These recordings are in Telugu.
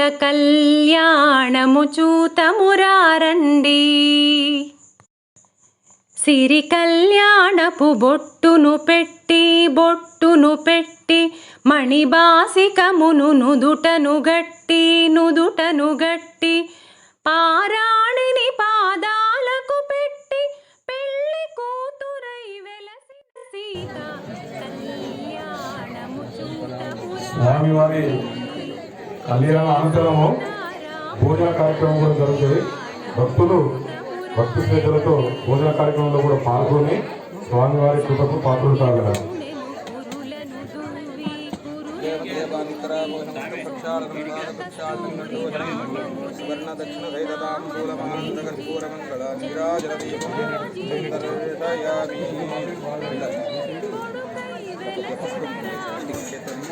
సీతారాముల కళ్యాణము చూతమురారండి. సిరి కళ్యాణపు బొట్టును పెట్టి బొట్టును పెట్టి మణిబాసికమును నుదుటను గట్టి నుదుటను గట్టి పారాణిని పాదాలకు పెట్టి పెళ్ళి కూతురై వెలసి సీత కళ్యాణము స్వామివారి కళ్యాణ అనంతరము పూజా కార్యక్రమం కూడా జరుగుతుంది భక్తులు భక్తి శ్రద్ధలతో పూజా కార్యక్రమంలో కూడా పాల్గొని స్వామివారి కృపకు పాత్రలు కాగలరు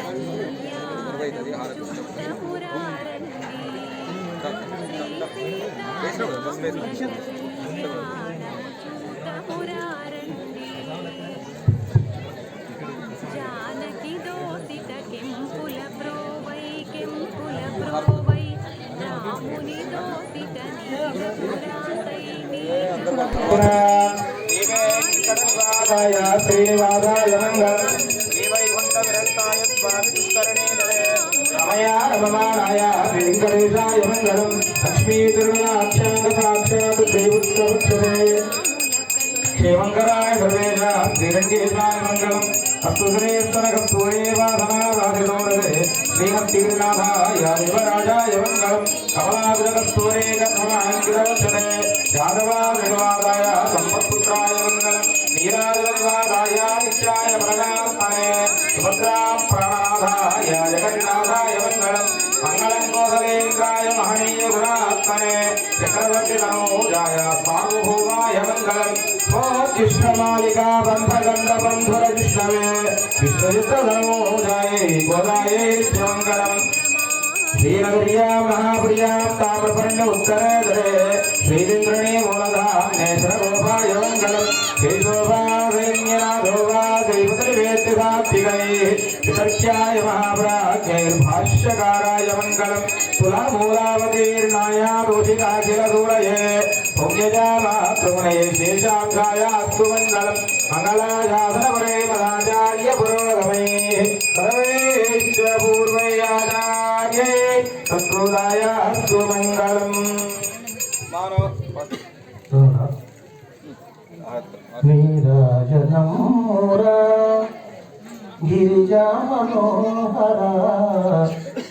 కురులను దువ్వి కురులను జానకి దోసిత కెంపుల ప్రోవై కెంపుల ప్రోవై రాముని దోసిత నీలపురాసై శ్రీనివాసాయ శ్రీనివాసాయ మంగళం రమయ రమమాణాయ వెంకటేశాయ మంగళం లక్ష్మీ దుర్గాక్షాంగ సాక్షాత్ దేవోత్సవే క్షేమంకరాయ సర్వేష శ్రీరంగేశాయ మంగళం అస్తు श्रीहस्तिगिरिनाथाय देवराजाय मङ्गलम् कमलाभिरकस्तूरे कथमाङ्किरवचने यादवाभिवादाय सम्पत्पुत्राय मङ्गलम् नीराजनिवादाय नित्याय प्रणात्मने सुभद्राप्राणाधाय जगन्नाथाय मङ्गलम् मङ्गलं कोसलेन्द्राय महनीय गुणात्मने चक्रवर्तिनमोजाय सार्वभौमाय मङ्गलम् भोज्युष्णमालिका గుణాత్మనే గోదాయే మంగళం శ్రీనగర్యా మహాప్రియా తామ్రపర్ణ ఉత్తరాదరే శ్రీచంద్రణే మూలధామ్నే సర్వోపాయ మంగళం. సాత్వికై మహాప్రాజ్ఞైర్భాష్యకారాయ మంగళం. తులామూలావతీర్ణాయ రోషికాఖిల సూరయే పుణ్యజామాతృమునయే శేషాంగాయ అస్తు మంగళం మంగళాశాసనపరే మదాచార్య పురోగమై సర్వేశ్వ పూర్వయాచార్యే గిరిజా మనోహర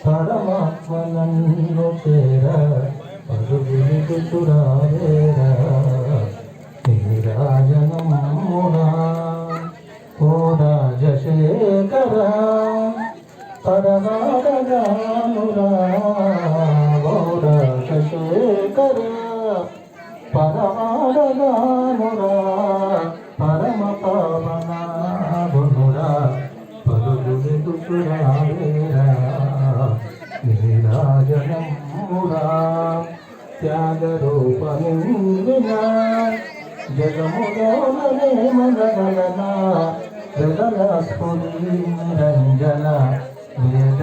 పరమాత్మ నన్ను చేర పరుగులు చురావేరా వెతుకురావేరా త్యాగరూపమిందునా జగములోననే మనగలనా జగల స్ఫురి నిరంజన వేద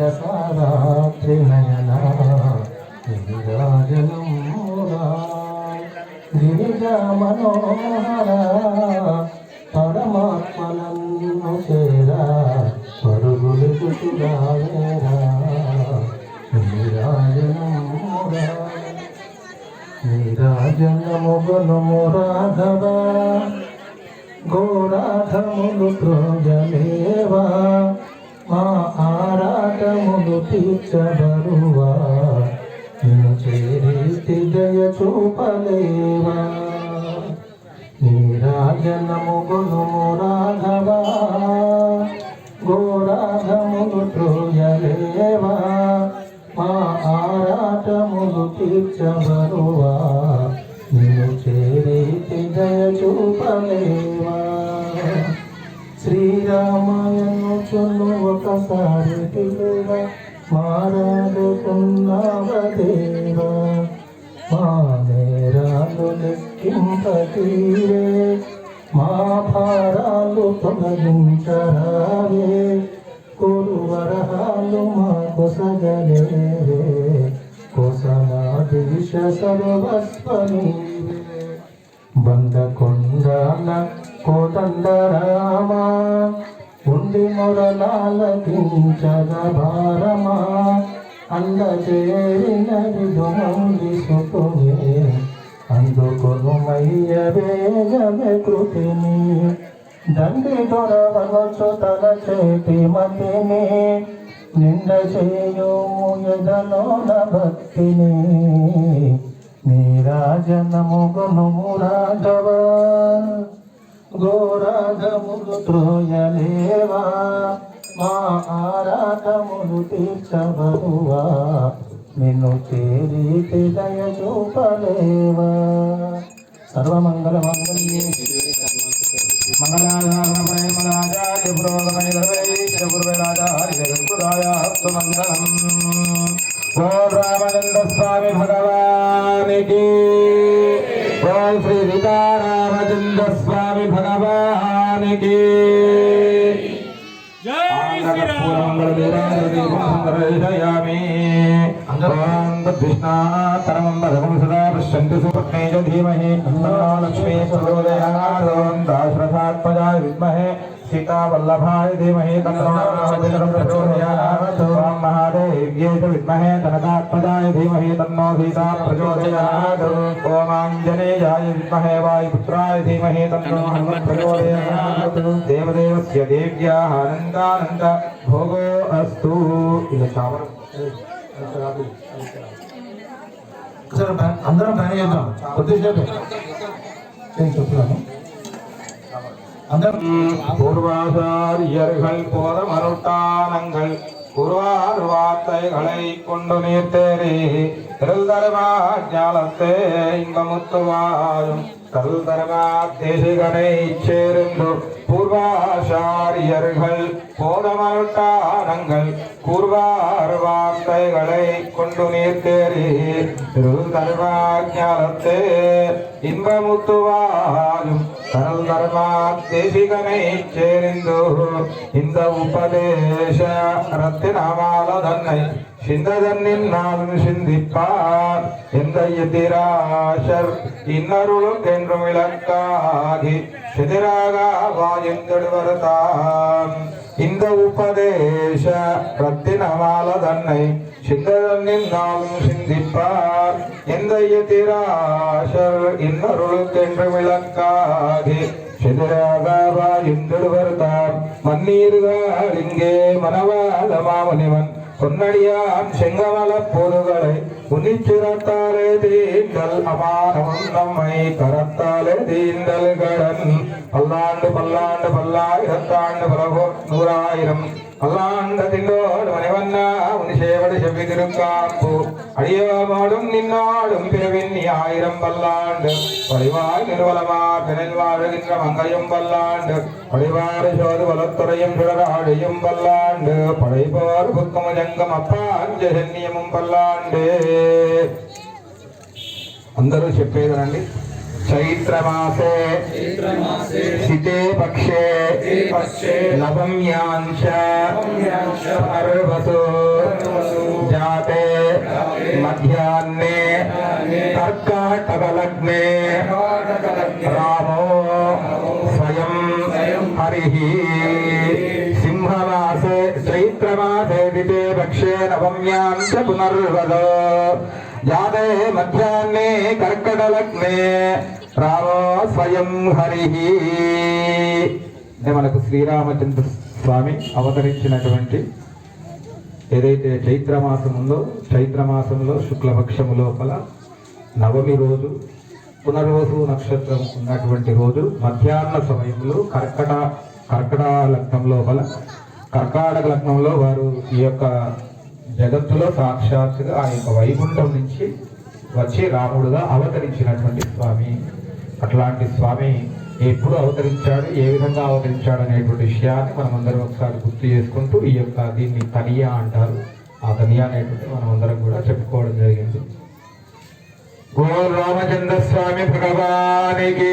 నయన నీరాజనమురా గిరిజా గోరాధములు త్రోజలేవా మా ఆరాటములు తీర్చబరువా నిన్ను చేరి దయ చూపలేవా? నీరాజనము గుణము రాఘవా గోరాధములు ప్రోజలేవా మా ఆరాటములు తీర్చబరువా రూపమేవా? శ్రీరామాయణం చొల్లు ఒకసారి పిలువ మారాడుకున్నావదేవా? మా నేరాలు లెక్కింపతీరే. మా భారాలు తొలగించరావే. కురువరహాలు మాకు సగలేరే కుసమాధీశ సర్వస్వనీ బందకొండాల కోదండరామ ఉండి మొరలాల కించద భారమా అంద చేరిన విధుమంది సుఖమే అందుకొను మయ్య వేగమే కృతిని దండి దొరవచ్చు తన చేతి మతిని నింద చేయు ఎదలోన భక్తిని. నీరాజనము గుణము రాఘవ గోరాగములు త్రోయలేవా మా ఆరాధములు తీర్చబరువా నిన్ను తేరి దయ చూపలేవా సర్వమంగళ మంగళ మంగళాధారణపరే మదాచార్య పురోగమని గురువేరాజాయమంగళం ఓ రామచంద్ర స్వామి భగవానికి ఓ శ్రీ సీతారామచంద్ర స్వామి భగవానికి र्पूरमङ्गलवीराङ्गलवीराङ्गलवेदयामि सदा पश्यन्ति सुपत्ने च धीमहि लक्ष्मी प्रचोदयात् दाशरथात्मजा సీతావల్లభాయ ధీమహి తన్నో ప్రచోదయాత్ ఓం మహాదేవ్యే చ విద్మహే కనకాత్మజాయ ధీమహి తన్నో సీతా ప్రచోదయాత్ ఓం ఆంజనేయాయ విద్మహే వాయుపుత్రాయ ధీమహి తన్నో హనుమత్ ప్రచోదయాత్ దేవదేవస్య దేవ్యాः ఆనందానంద భోగో అస్తు ఇలా చావరం ఒకసారి పని- అందరం పని చేద్దాం కొద్దిసేపు నేను చెప్తున్నాను అందరం பூர்வாசாரியர்கள் போத மருட்டானங்கள் குருவார் வார்த்தைகளை கொண்டு நீர்த்தேறி திருதர்மா ஞாலத்தே இன்பமுத்துவாயும் கல்தர்மா சேர்ந்து பூர்வாசாரியர்கள் போதமருட்டானங்கள் கூர்வார் வார்த்தைகளை கொண்டு நீர் தேறி ஞாலத்தே இன்பமுத்துவாயும் கரல் தர்மா தேசிகனை சேரிந்து இந்த உபதேச ரத்தினமால தன்னை சிந்ததன்னின் நாளும் சிந்திப்பார். எந்த இன்னருளும் என்றும் விளக்காகி எதிராக வாயந்தெடுவர்தான் இந்த உபதேச ரத்தினமால தன்னை சிந்ததன்னின் நாளும் சிந்திப்பார். எந்த எதிராசர் இன்னருளுக்கென்று விளக்காகி செதிராக வாயுந்தெடுவர்தான் மண்ணீர்கள் இங்கே மனவாள மாமனிவன். பொன்னடியான் செங்கமல போதுகளை உன்னிச்சிரத்தாலே தீண்டல் அபாரமும் நம்மை கரத்தாலே தீண்டல் கடன் பல்லாண்டு பல்லாண்டு பல்லாயிரத்தாண்டு பலகோ நூறாயிரம் பல்லாண்ட திண்டோடு மணிவண்ணா உனி சேவடி செவ்வி திருக்காப்பு அடியோமோடும் நின்னோடும் பிறவின் நீ ஆயிரம் பல்லாண்டு பழிவாய் நிர்வலமா பிறல் வாழ்கின்ற மங்கையும் பல்லாண்டு பழிவாறு சோது வலத்துறையும் சுடராடியும் பல்லாண்டு படைபோர் புத்தம ஜங்கம் అప్పాంజన్యము పల్లాండే అందరూ చెప్పేదనండి చైత్రమాసే శితే పక్షే నవమ్యాంశ పునర్వసు జాతే మధ్యాహ్నే కర్కాటకలగ్నే రామో స్వయం హరి సింహమాసే చైత్రమాసే దితే పక్షే నవమ్యాం చ పునర్వదో జాతే మధ్యాహ్నే కర్కటలగ్నే రామో స్వయం హరి. మనకు శ్రీరామచంద్ర స్వామి అవతరించినటువంటి ఏదైతే చైత్రమాసం ఉందో చైత్రమాసంలో శుక్లపక్షము లోపల నవమి రోజు పునర్వసు నక్షత్రం ఉన్నటువంటి రోజు మధ్యాహ్న సమయంలో కర్కట కర్కట లగ్నం లోపల కర్కాటక లగ్నంలో వారు ఈ యొక్క జగత్తులో సాక్షాత్తుగా ఆ యొక్క వైకుంఠం నుంచి వచ్చి రాముడుగా అవతరించినటువంటి స్వామి. అట్లాంటి స్వామి ఎప్పుడు అవతరించాడు ఏ విధంగా అవతరించాడు అనేటువంటి విషయాన్ని మనం అందరం ఒకసారి గుర్తు చేసుకుంటూ ఈ యొక్క దీన్ని తనియా అంటారు. ఆ తనియా అనేటువంటి మనం అందరం కూడా చెప్పుకోవడం జరిగింది. గో రామచంద్ర స్వామి భగవానికి